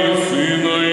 і Сина.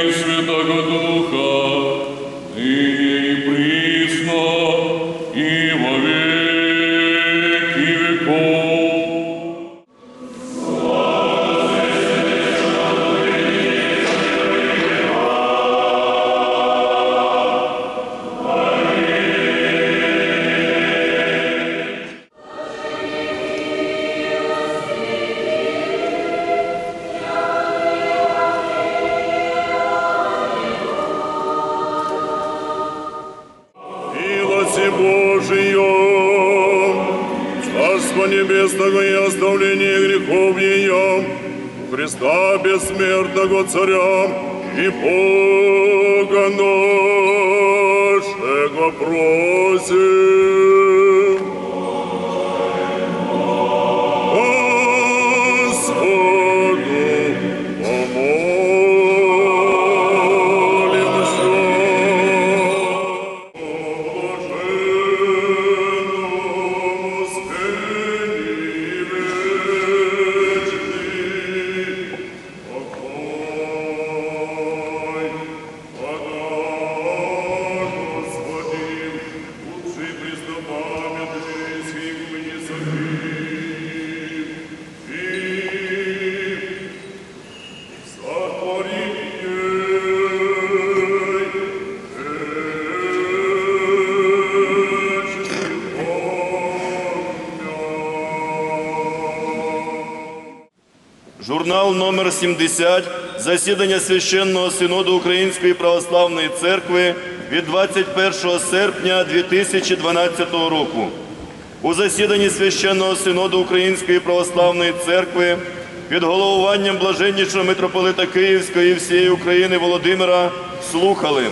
Небесного и оставление грехов ее, у Христа бессмертного Царя и Бога нашего просим. Журнал номер 70 засідання Священного Синоду Української Православної Церкви від 21 серпня 2012 року. У засіданні Священного Синоду Української Православної Церкви під головуванням блаженнішого митрополита Київської і всієї України Володимира слухали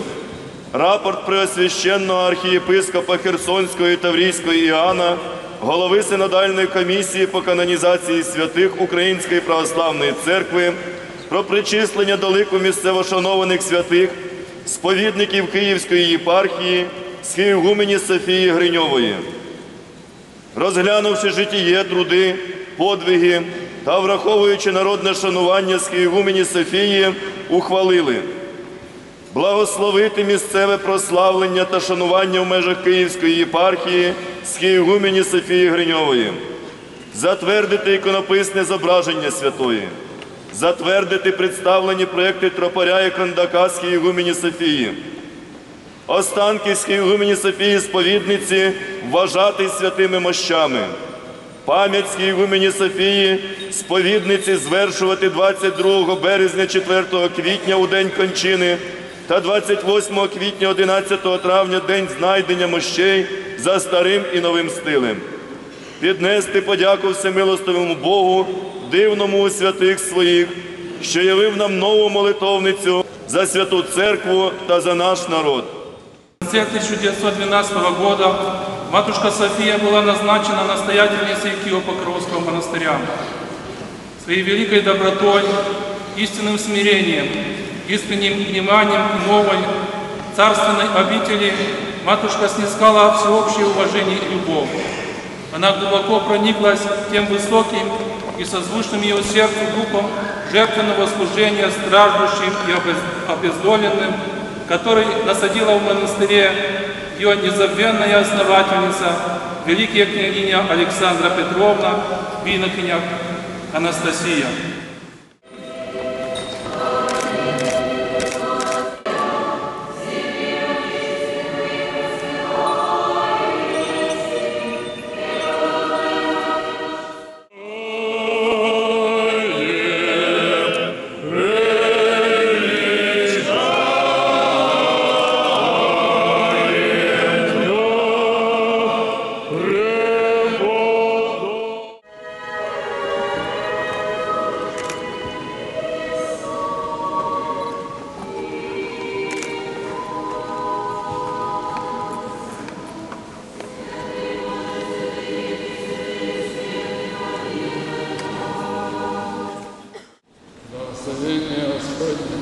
рапорт Преосвященного архієпископа Херсонського і Таврійського Іоанна, голови Синодальної комісії по канонізації святих Української Православної Церкви про причислення до лику місцевошанованих святих сповідників Київської єпархії Схієгумені Софії Гриньової. Розглянувши житіє, труди, подвиги та враховуючи народне шанування Схієгумені Софії, ухвалили благословити місцеве прославлення та шанування в межах Київської єпархії Схієгумені Софії Гриньової, затвердити іконописне зображення святої, затвердити представлені проекти тропаря і кандака Схієгумені Софії, останки Схієгумені Софії сповідниці вважати святими мощами. Пам'ять Схієгумені Софії сповідниці звершувати 22 березня 4 квітня у день кончини та 28 квітня 11 травня день знайдення мощей за старим і новим стилем. Піднести подяку всемилостивому Богу, дивному у святих своїх, що явив нам нову молитовницю за святу церкву та за наш народ. В конце 1912 года матушка София была назначена настоятельницей Киево-Покровского монастыря. Своей великой добротой, истинным смирением, искренним вниманием к новой царственной обители матушка снискала всеобщее уважение и любовь. Она глубоко прониклась тем высоким и созвучным ее сердцу духом жертвенного служения страждущим и обез- обездоленным, который насадила в монастыре ее незабвенная основательница, великая княгиня Александра Петровна, инокиня Анастасия. Благословение Господне,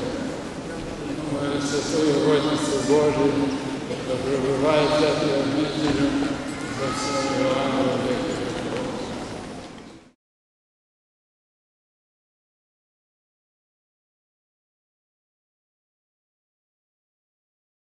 моя святую Родницу Божию, да пребывает этой обителю за все